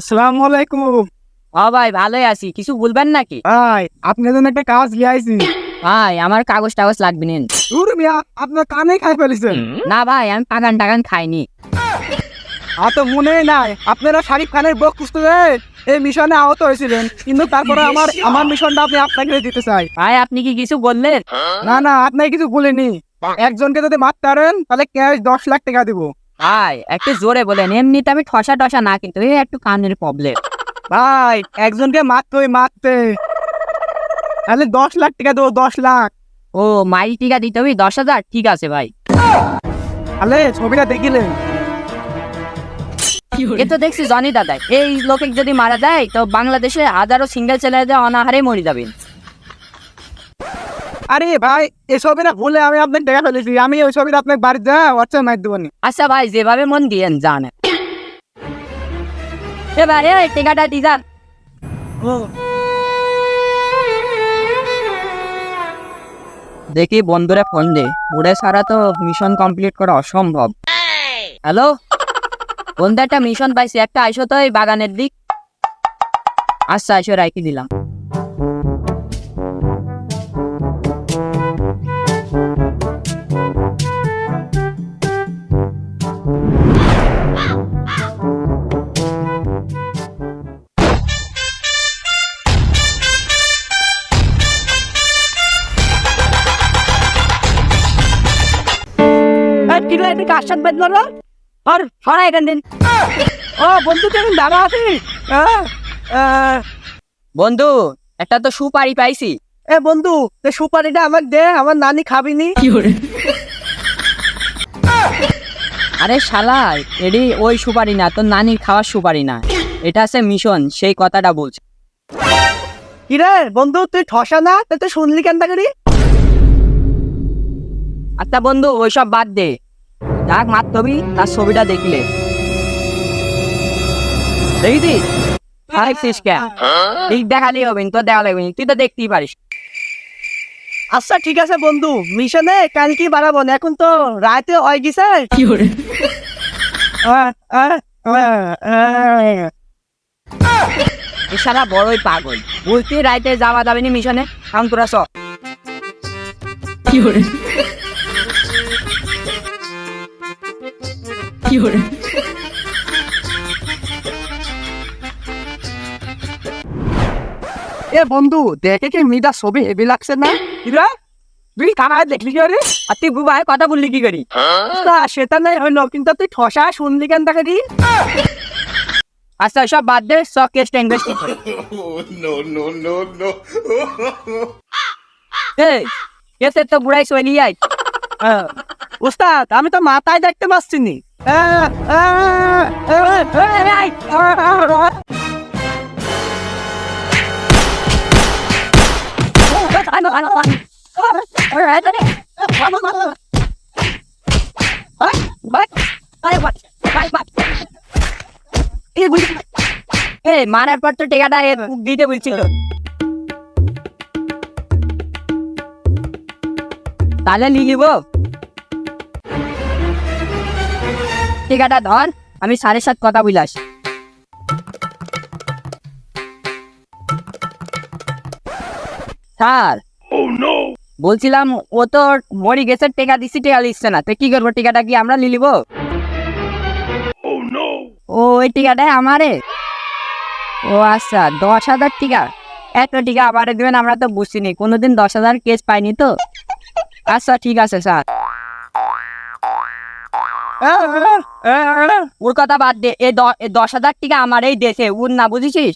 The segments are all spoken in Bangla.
আসসালামু আলাইকুম। ও ভাই ভালোই আছি। কিছু বলবেন নাকি? ভাই আপনার জন্য একটা কাজ লিয়ে আইছি ভাই আমার কাগজ টাগজ লাগবে নেন। দূর মিয়া আপনার কানে খাই ফেলেছেন। না ভাই আমি পাগান টাগান খাইনি। তো মনে নাই আপনারা শারিফ খানের বক পুস্তকে এই মিশনে আহত হয়েছিলেন। কিন্তু তারপরে আমার আমার মিশনটা আপনি আপনাকে দিতে চাই। ভাই আপনি কি কিছু বললেন? না না আপনাকে কিছু বলিনি। একজনকে যদি মারতে পারেন তাহলে ক্যাশ দশ লাখ টাকা দিব। ভাই একটু জোরে বলেন এমনিতে আমি ঠসা টসা না কিন্তু এই একটু কানের প্রবলেম ভাই একজনকে মারতে ওই মারতে। তাহলে দশ লাখ টাকা দেবো দশ লাখ। ও মাইল টিকা দিতে হবে দশ হাজার? ঠিক আছে ভাই। তাহলে ছবিটা দেখিলেন? এ তো দেখছি জনি দাদা এই লোকে যদি মারা যায় তো বাংলাদেশে হাজারো সিঙ্গেল ছেলেরা অনাহারে মরে যাবেন। আরে ভাই ছবিটা ভুলে আমি আপনাকে দেখা ফেলেছি। আমি ওই ছবিটা আপনাকে বাড়িতে যা হোয়াটসঅ্যাপ মার দেবো আচ্ছা ভাই যেভাবে মন দিয়েন জানে এ ভাই টিকাটা দি যান। দেখি বন্ধুরা ফোন দে। বুড়ে সারা তো মিশন কমপ্লিট করা অসম্ভব। হ্যালো? বন্ধু একটা মিশন পাইছি। একটা আইসো তো এই বাগানের দিক। আচ্ছা আইসো রাখি দিলাম। কিলো একটা সাথ বেদলো আর সরা এখান দিন ও বন্ধু তুমি দাদা আছিস? বন্ধু একটা তো সুপারি পাইছি। এ বন্ধু এই সুপারিটা আমাকে দে আমার নানি খাবিনি আরে শালা এডি ওই সুপারি না তোর নানির খাওয়ার সুপারি না। এটা আছে মিশন সেই কথাটা বলছে। কিরে বন্ধু তুই ঠসা না? তুই তো শুনলি কেন করি? আচ্ছা বন্ধু ওইসব বাদ দে। যাক মারতবি তার ছবিটা দেখলে। দেখেছিস? দেখছিস কে? ঠিক দেখালি হবে তো দেখা লাগবে তুই তো দেখতেই পারিস। আচ্ছা ঠিক আছে বন্ধু মিশনে কাল কি বাড়াবো না এখন তো রাতে হয়ে গেছে। আহ, আহ, আহ, আহ। এ শালা বড়ই পাগল। বলতে রাইতে যাওয়া যাবে না মিশনে কারণ তোরা সব এ বন্ধু দেখে কি মিদা ছবি হেভি লাগছে না? কিরা? তুই কানায় দেখলি কি রে আর তুই বুবাই কথা বললি কি করি? তা সেটা নাই হইল কিন্তু তুই ঠসা শুনলি কেন তাকে দি? আচ্ছা সব বাদ দে সব কেসটা ইনভেস্টিং করি. এই তো বুড়াই চলি আই আহ, উস্তাদ আমি তো মাথায় দেখতে পাচ্ছি নি। মারার পর তো টেকাটা দিতে বলছিল। তাহলে নিয়ে নিব? টেকাটা ধর আমি সাড়ে সাত কথা বলাস স্যার বলছিলাম ও তো মরি গেছে টেকা দিছি টেকা দিচ্ছে না। তো কি করব টিকাটা কি আমরা নিয়ে ও ওই টিকাটাই আমারে? ও আচ্ছা দশ হাজার টিকা। এত টিকা আবারে দেবেন আমরা তো বুঝিনি। কোনোদিন দশ হাজার কেস পাইনি তো? আচ্ছা ঠিক আছে স্যার। ওর কথা বাদ দে। এ দশ হাজার টিকা আমার এই দেশে উর না বুঝেছিস?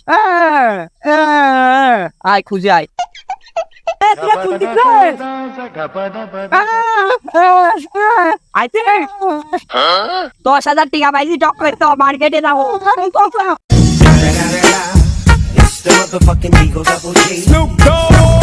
আয় খুঁজে আয়। দশ হাজার টিকা পাইছি টক করে তো মার্কেটে যাব। The motherfucking Eagle Double G. Snoop Dogg.